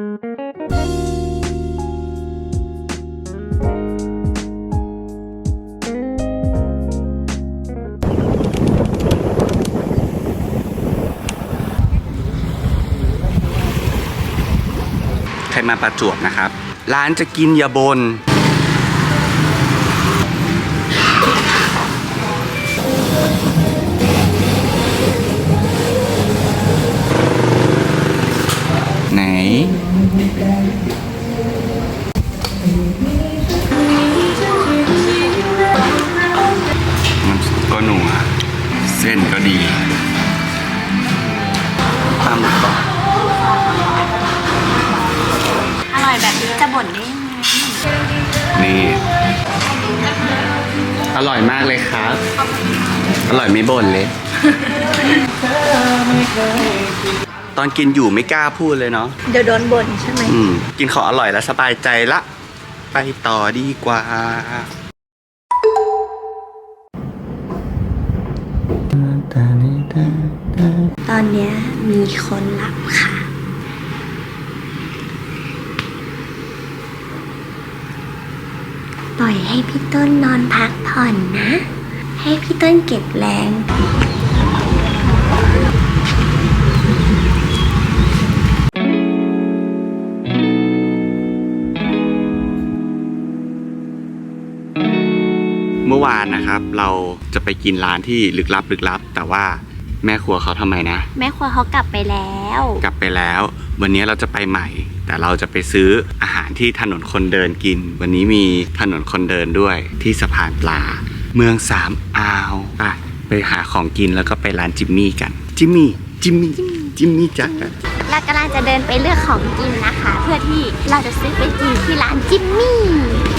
ใครมาประจวบนะครับ ร้านจะกินอย่าบน ไหนน้ำซุปก็หนัวเส้นก็ดีตามต่ออร่อยแบบนี้จะบ่นได้ยังไงนี่ อร่อยมากเลยครับ อร่อยไม่บ่นเลย ตอนกินอยู่ไม่กล้าพูดเลยเนาะเดี๋ยวโดนบ่นใช่ไหม อืม กินของอร่อยแล้วสบายใจละ ไปต่อดีกว่า ตอนเนี้ยมีคนหลับค่ะ ปล่อยให้พี่ต้นนอนพักผ่อนนะ ให้พี่ต้นเก็บแรง นนะครับ เราจะไปกินร้านที่ลึกลับลึกลับ แต่ว่าแม่ครัวเขาทำไมนะ แม่ครัวเขากลับไปแล้ว กลับไปแล้ว วันนี้เราจะไปใหม่ แต่เราจะไปซื้ออาหารที่ถนนคนเดินกิน วันนี้มีถนนคนเดินด้วยที่สะพานปลา เมืองสามอาวไปไปหาของกินแล้วก็ไปร้านจิมมี่กัน จิมมี่ จิมมี่ จิมมี่จักร เรากำลังจะเดินไปเลือกของกินนะคะ เพื่อที่เราจะซื้อไปกินที่ร้านจิมมี่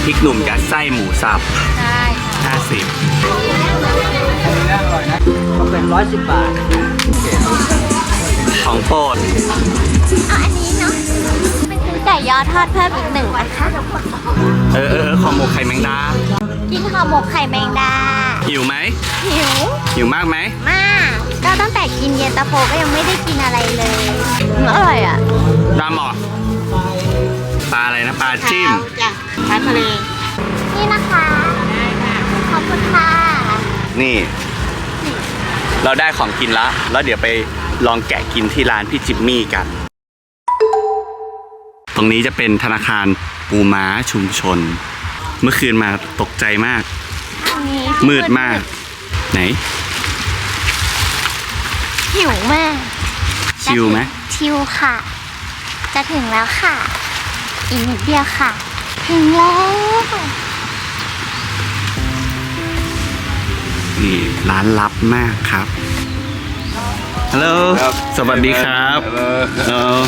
พริกหนุ่มยัดไส้หมูสับ ใช่ค่ะ 50เขาเป็นร้อยสิบบาทของโปรดเอาอันนี้เนาะไปซื้อไก่ยอทอดเพิ่มอีกหนึ่งนะคะ เออเออเออของหมกไข่แมงดากินห่อหมกไข่แมงดา หิวไหมหิวหิวมากไหมมากก็ตั้งแต่กินเย็นตาโฟก็ยังไม่ได้กินอะไรเลยอืมอร่อยอะดามหมอปลาอะไรนะปลาจิ้ม จ้ะทานทะเล นี่นะคะได้ค่ะขอบ คุณค่ะนี่ เราได้ของกินแล้วแล้วเดี๋ยวไปลองแกะกินที่ร้านพี่จิมมี่กัน ตรงนี้จะเป็นธนาคารปูม้าชุมชน เมื่อคืนมาตกใจมากอันนี้มืดมาก ไหน หิวมาก ชิลไหมชิลค่ะ จะถึงแล้วค่ะ อีกนิดเดียวค่ะ ถึงแล้ว นี่ร้านลับมากครับฮัลโหลสวัสดีครับเออ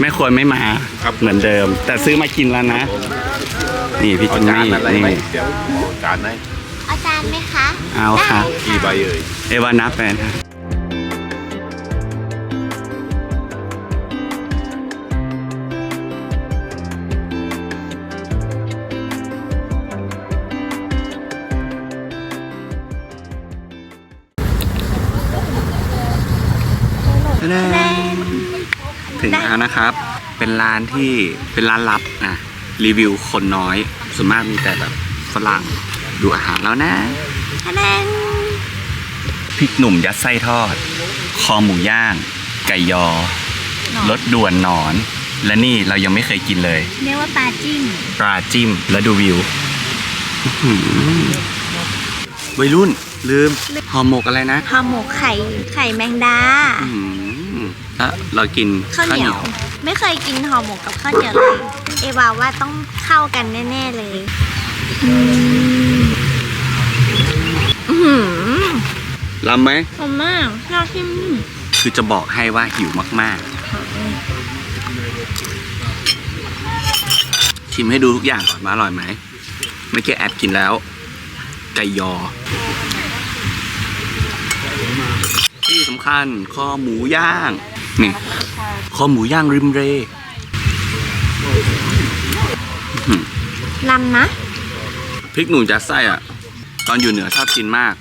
แม่ควรไม่มาครับเหมือนเดิม แต่ซื้อมากินแล้วนะ นี่พี่จิมมี่นี่เดี๋ยวเอาจานให้อาจารย์ไหมคะ เอาค่ะได้กี่ใบเอ่ยเอวานับไปนะ แน่ถึงแล้วนะครับ เป็นร้านที่เป็นร้านลับนะรีวิวคนน้อย ส่วนมากมีแต่แบบฝรั่งดูอาหารแล้วนะคะแนนพริกหนุ่มยัดไส้ทอด คอหมูย่าง ไก่ยอรสด่วนหนอน และนี่เรายังไม่เคยกินเลย เรียกว่าปลาจิ้ม ปลาจิ้มแล้วดูวิวอื้อหือวัยรุ่นลืมห่อหมกอะไรนะห่อหมกไข่ไข่แมงดาอื้อหือ แล้วเรากินข้าวเหนียว ไม่เคยกินห่อหมกกับข้าวเหนียวเลย เอวาว่าต้องเข้ากันแน่ ๆ เลยอืมอื้อหือลำไหมหอมมากน่าชิมคือจะบอกให้ว่าหิวมาก ๆ ชิมให้ดูทุกอย่างก่อนว่าอร่อยไหมเมื่อกี้แอบกินแล้ว ไก่ยอที่ สำคัญคอหมูย่าง นี่คอหมูย่างริมเรลำนะพริกหนุ่มจัดไส้อะตอนอยู่เหนือชอบกินมาก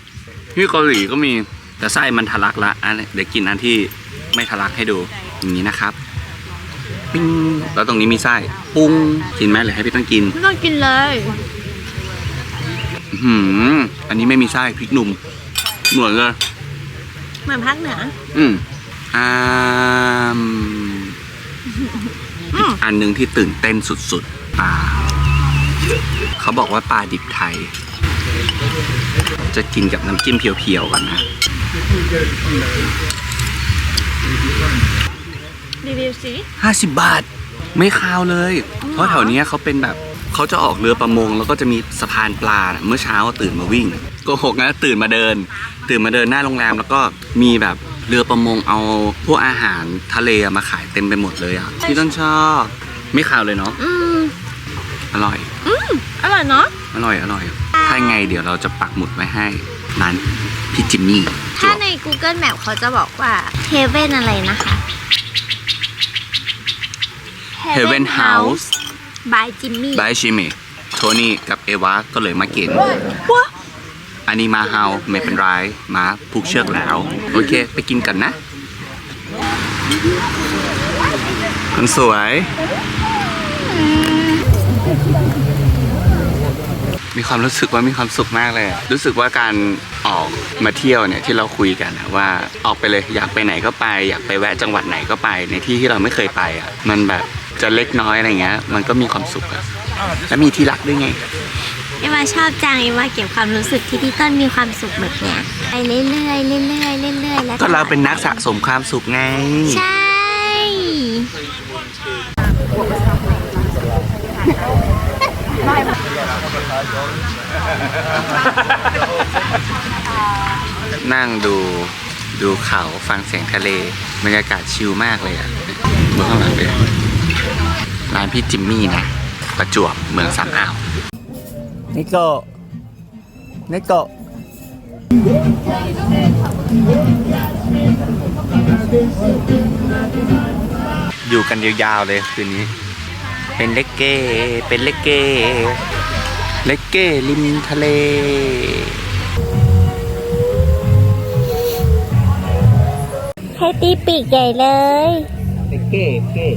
ที่เกาหลีก็มีแต่ไส้มันทะลักละอันนี้เดี๋ยวกินอันที่ไม่ทะลักให้ดูอย่างนี้นะครับปิ้งแล้วตรงนี้มีไส้ปุ้งกินไหมหรือให้พี่ต้องกินไม่ต้องกินเลยอื้อหืออันนี้ไม่มีไส้พริกหนุ่มเหมือนเลย เหมือนภาคเหนือ อืมอ่ามอีกอันหนึ่งที่ตื่นเต้นสุดๆปลาเขาบอกว่าปลาดิบไทย จะกินกับน้ำจิ้มเพียวๆก่อนนะรีวิวสิห้าสิบบาท ไม่คาวเลย เพราะแถวเนี้ยเขาเป็นแบบเขาจะออกเรือประมง แล้วก็จะมีสะพานปลาน่ะเมื่อเช้าตื่นมาวิ่งโก็หกนะตื่นมาเดิน ตื่นมาเดินหน้าโรงแรมแล้วก็มีแบบเรือประมงเอาพวกอาหารทะเลมาขายเต็มไปหมดเลยอะพี่ต้นชอบไม่คาวเลยเนาะอืมอร่อยอร่อยเนาะอร่อยอร่อย ถ้าไงเดี๋ยวเราจะปักหมุดไว้ให้ร้านพี่จิมมี่จถ้าวใน Google Map เขาจะบอกว่า Heaven อะไรนะคะ Heaven House by Jimmy บายชิมิโทนี่กับเอวาก็เลยมากิน ว้าอันนี้มาเฮาไม่เป็นไรมาผูกเชือกแล้ว โอเค ไปกินกันนะมันสวย มีความรู้สึกว่ามีความสุขมากเลยอะรู้สึกว่าการออกมาเที่ยวเนี่ยที่เราคุยกันอะว่าออกไปเลยอยากไปไหนก็ไป อยากไปแวะจังหวัดไหนก็ไปในที่ที่เราไม่เคยไปอะมันแบบ จะเล็กน้อยอะไรเงี้ย มันก็มีความสุขอะและมีที่รักด้วยไงเอวาชอบจังเอวาเก็บความรู้สึกที่พี่ต้นมีความสุขแบบเนี้ยไปเรื่อยๆเรื่อยๆเรื่อยๆแล้วก็เราเป็นนักสะสมความสุขไง ใช่นั่งดูดูเขาฟังเสียงทะเล บรรยากาศชิลมากเลยอะเมื่อข้างหลังเลย ร้านพี่จิมมี่นะ ประจวบเมืองสามอ่าวนิโกนิโกอยู่กันยาวๆเลยคืนนี้ เป็นเล็กเก้ เป็นเล็กเก้ เล็กเก้ริมทะเลให้ตีปีกใหญ่เลยเก้เก้